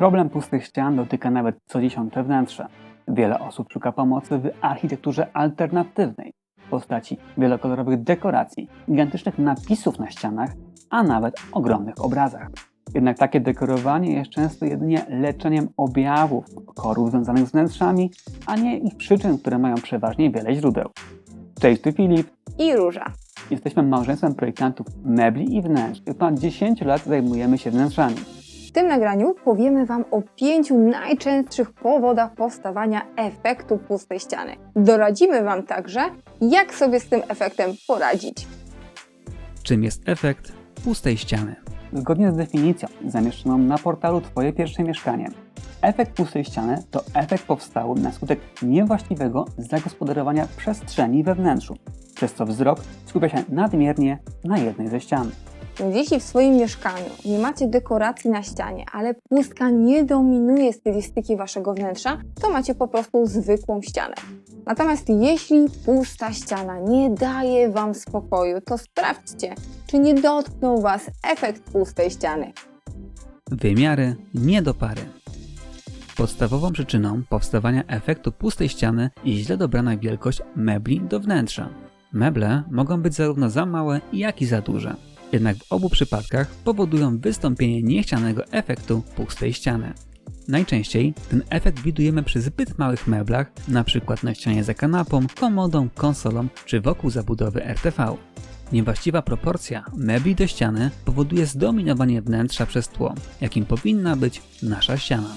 Problem pustych ścian dotyka nawet co dziesiąte wnętrze. Wiele osób szuka pomocy w architekturze alternatywnej w postaci wielokolorowych dekoracji, gigantycznych napisów na ścianach, a nawet ogromnych obrazach. Jednak takie dekorowanie jest często jedynie leczeniem objawów korów związanych z wnętrzami, a nie ich przyczyn, które mają przeważnie wiele źródeł. Cześć, tu Filip. i róża. Jesteśmy małżeństwem projektantów mebli i wnętrz. Od ponad 10 lat zajmujemy się wnętrzami. W tym nagraniu powiemy Wam o pięciu najczęstszych powodach powstawania efektu pustej ściany. Doradzimy Wam także, jak sobie z tym efektem poradzić. Czym jest efekt pustej ściany? Zgodnie z definicją zamieszczoną na portalu Twoje pierwsze mieszkanie, efekt pustej ściany to efekt powstały na skutek niewłaściwego zagospodarowania przestrzeni we wnętrzu, przez co wzrok skupia się nadmiernie na jednej ze ścian. Jeśli w swoim mieszkaniu nie macie dekoracji na ścianie, ale pustka nie dominuje stylistyki Waszego wnętrza, to macie po prostu zwykłą ścianę. Natomiast jeśli pusta ściana nie daje Wam spokoju, to sprawdźcie, czy nie dotknął Was efekt pustej ściany. Wymiary niedopary. Podstawową przyczyną powstawania efektu pustej ściany jest źle dobrana wielkość mebli do wnętrza. Meble mogą być zarówno za małe, jak i za duże. Jednak w obu przypadkach powodują wystąpienie niechcianego efektu pustej ściany. Najczęściej ten efekt widujemy przy zbyt małych meblach, np. na ścianie za kanapą, komodą, konsolą czy wokół zabudowy RTV. Niewłaściwa proporcja mebli do ściany powoduje zdominowanie wnętrza przez tło, jakim powinna być nasza ściana.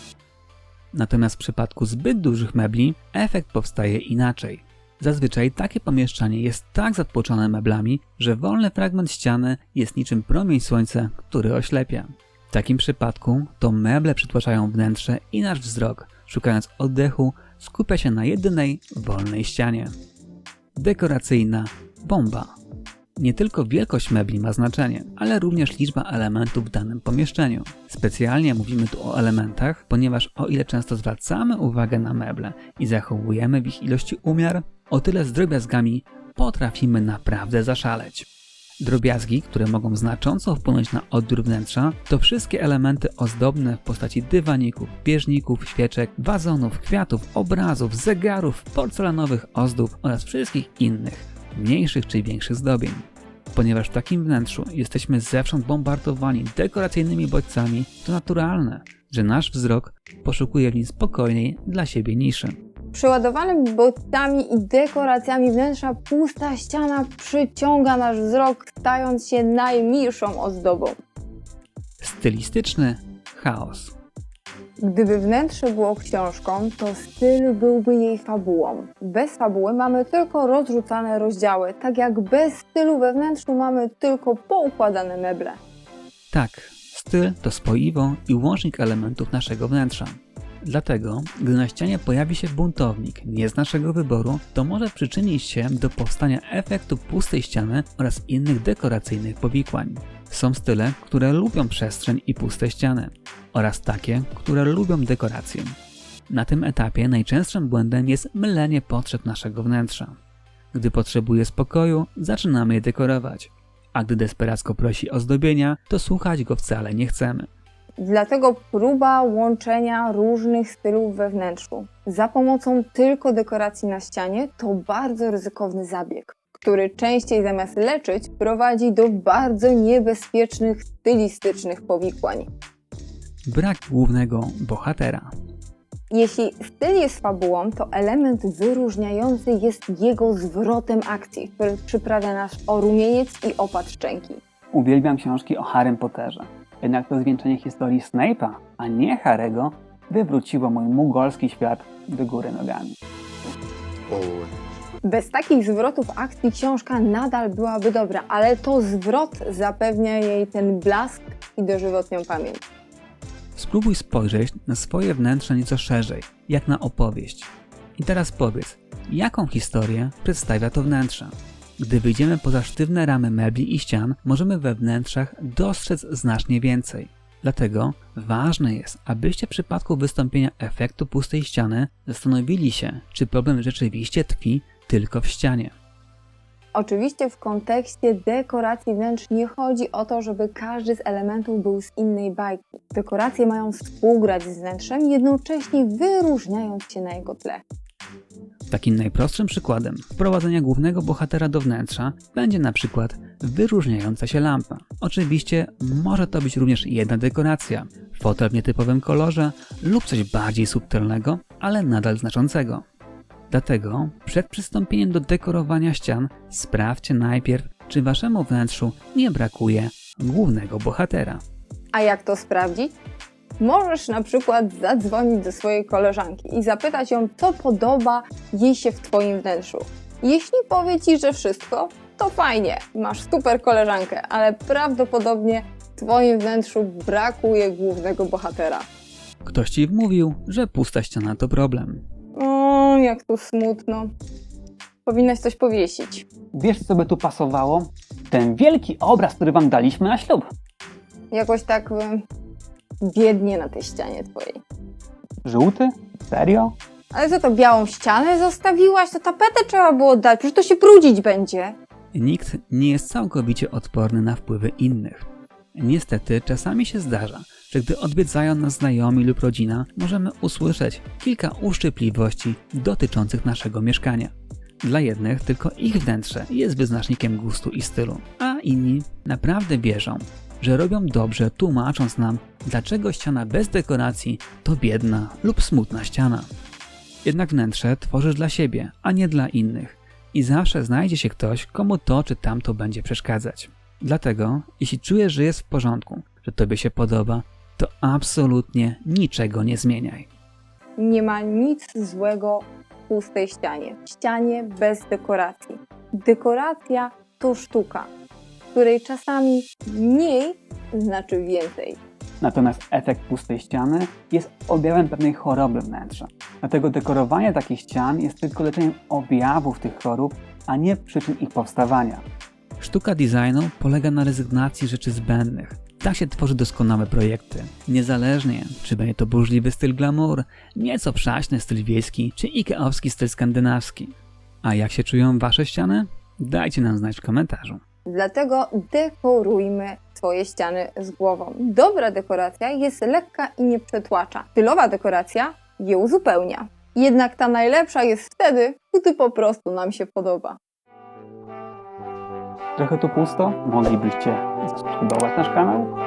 Natomiast w przypadku zbyt dużych mebli efekt powstaje inaczej. Zazwyczaj takie pomieszczenie jest tak zatłoczone meblami, że wolny fragment ściany jest niczym promień słońca, który oślepia. W takim przypadku to meble przytłaczają wnętrze i nasz wzrok, szukając oddechu, skupia się na jedynej wolnej ścianie. Dekoracyjna bomba. Nie tylko wielkość mebli ma znaczenie, ale również liczba elementów w danym pomieszczeniu. Specjalnie mówimy tu o elementach, ponieważ o ile często zwracamy uwagę na meble i zachowujemy w ich ilości umiar, o tyle z drobiazgami potrafimy naprawdę zaszaleć. Drobiazgi, które mogą znacząco wpłynąć na odbiór wnętrza, to wszystkie elementy ozdobne w postaci dywaników, bieżników, świeczek, wazonów, kwiatów, obrazów, zegarów, porcelanowych ozdób oraz wszystkich innych, mniejszych czy większych zdobień. Ponieważ w takim wnętrzu jesteśmy zewsząd bombardowani dekoracyjnymi bodźcami, to naturalne, że nasz wzrok poszukuje w nim spokojnej dla siebie niszy. Przeładowanym bodźcami i dekoracjami wnętrza pusta ściana przyciąga nasz wzrok, stając się najmilszą ozdobą. Stylistyczny chaos. Gdyby wnętrze było książką, to styl byłby jej fabułą. Bez fabuły mamy tylko rozrzucane rozdziały, tak jak bez stylu we wnętrzu mamy tylko poukładane meble. Tak, styl to spoiwo i łącznik elementów naszego wnętrza. Dlatego, gdy na ścianie pojawi się buntownik nie z naszego wyboru, to może przyczynić się do powstania efektu pustej ściany oraz innych dekoracyjnych powikłań. Są style, które lubią przestrzeń i puste ściany, oraz takie, które lubią dekorację. Na tym etapie najczęstszym błędem jest mylenie potrzeb naszego wnętrza. Gdy potrzebuje spokoju, zaczynamy je dekorować, a gdy desperacko prosi o zdobienia, to słuchać go wcale nie chcemy. Dlatego próba łączenia różnych stylów we wnętrzu za pomocą tylko dekoracji na ścianie to bardzo ryzykowny zabieg, który częściej zamiast leczyć prowadzi do bardzo niebezpiecznych stylistycznych powikłań. Brak głównego bohatera. Jeśli styl jest fabułą, to element wyróżniający jest jego zwrotem akcji, który przyprawia nas o rumieniec i opad szczęki. Uwielbiam książki o Harrym Potterze. Jednak to zwieńczenie historii Snape'a, a nie Harry'ego, wywróciło mój mugolski świat do góry nogami. Bez takich zwrotów akcji książka nadal byłaby dobra, ale to zwrot zapewnia jej ten blask i dożywotnią pamięć. Spróbuj spojrzeć na swoje wnętrze nieco szerzej, jak na opowieść. I teraz powiedz, jaką historię przedstawia to wnętrze? Gdy wyjdziemy poza sztywne ramy mebli i ścian, możemy we wnętrzach dostrzec znacznie więcej. Dlatego ważne jest, abyście w przypadku wystąpienia efektu pustej ściany zastanowili się, czy problem rzeczywiście tkwi tylko w ścianie. Oczywiście w kontekście dekoracji wnętrz nie chodzi o to, żeby każdy z elementów był z innej bajki. Dekoracje mają współgrać z wnętrzem, jednocześnie wyróżniając się na jego tle. Takim najprostszym przykładem wprowadzenia głównego bohatera do wnętrza będzie na przykład wyróżniająca się lampa. Oczywiście może to być również jedna dekoracja, fotel w nietypowym kolorze lub coś bardziej subtelnego, ale nadal znaczącego. Dlatego przed przystąpieniem do dekorowania ścian sprawdźcie najpierw, czy waszemu wnętrzu nie brakuje głównego bohatera. A jak to sprawdzić? Możesz na przykład zadzwonić do swojej koleżanki i zapytać ją, co podoba jej się w Twoim wnętrzu. Jeśli powie Ci, że wszystko, to fajnie, masz super koleżankę, ale prawdopodobnie w Twoim wnętrzu brakuje głównego bohatera. Ktoś ci wmówił, że pusta ściana to problem. O, jak tu smutno. Powinnaś coś powiesić. Wiesz, co by tu pasowało? Ten wielki obraz, który wam daliśmy na ślub. Jakoś tak y, biednie na tej ścianie Twojej. Żółty? Serio? Ale co to, białą ścianę zostawiłaś? To tapetę trzeba było dać, przecież to się brudzić będzie. Nikt nie jest całkowicie odporny na wpływy innych. Niestety czasami się zdarza, że gdy odwiedzają nas znajomi lub rodzina, możemy usłyszeć kilka uszczypliwości dotyczących naszego mieszkania. Dla jednych tylko ich wnętrze jest wyznacznikiem gustu i stylu, a inni naprawdę wierzą, że robią dobrze tłumacząc nam, dlaczego ściana bez dekoracji to biedna lub smutna ściana. Jednak wnętrze tworzysz dla siebie, a nie dla innych. I zawsze znajdzie się ktoś, komu to czy tamto będzie przeszkadzać. Dlatego, jeśli czujesz, że jest w porządku, że tobie się podoba, to absolutnie niczego nie zmieniaj. Nie ma nic złego w pustej ścianie. Ścianie bez dekoracji. Dekoracja to sztuka, której czasami mniej znaczy więcej. Natomiast efekt pustej ściany jest objawem pewnej choroby wnętrza. Dlatego dekorowanie takich ścian jest tylko leczeniem objawów tych chorób, a nie przyczyn ich powstawania. Sztuka designu polega na rezygnacji rzeczy zbędnych. Tak się tworzy doskonałe projekty. Niezależnie, czy będzie to burzliwy styl glamour, nieco przaśny styl wiejski, czy ikeowski styl skandynawski. A jak się czują wasze ściany? Dajcie nam znać w komentarzu. Dlatego dekorujmy swoje ściany z głową. Dobra dekoracja jest lekka i nie przetłacza. Stylowa dekoracja je uzupełnia. Jednak ta najlepsza jest wtedy, gdy po prostu nam się podoba. Trochę tu pusto? Moglibyście zasubskrybować nasz kanał?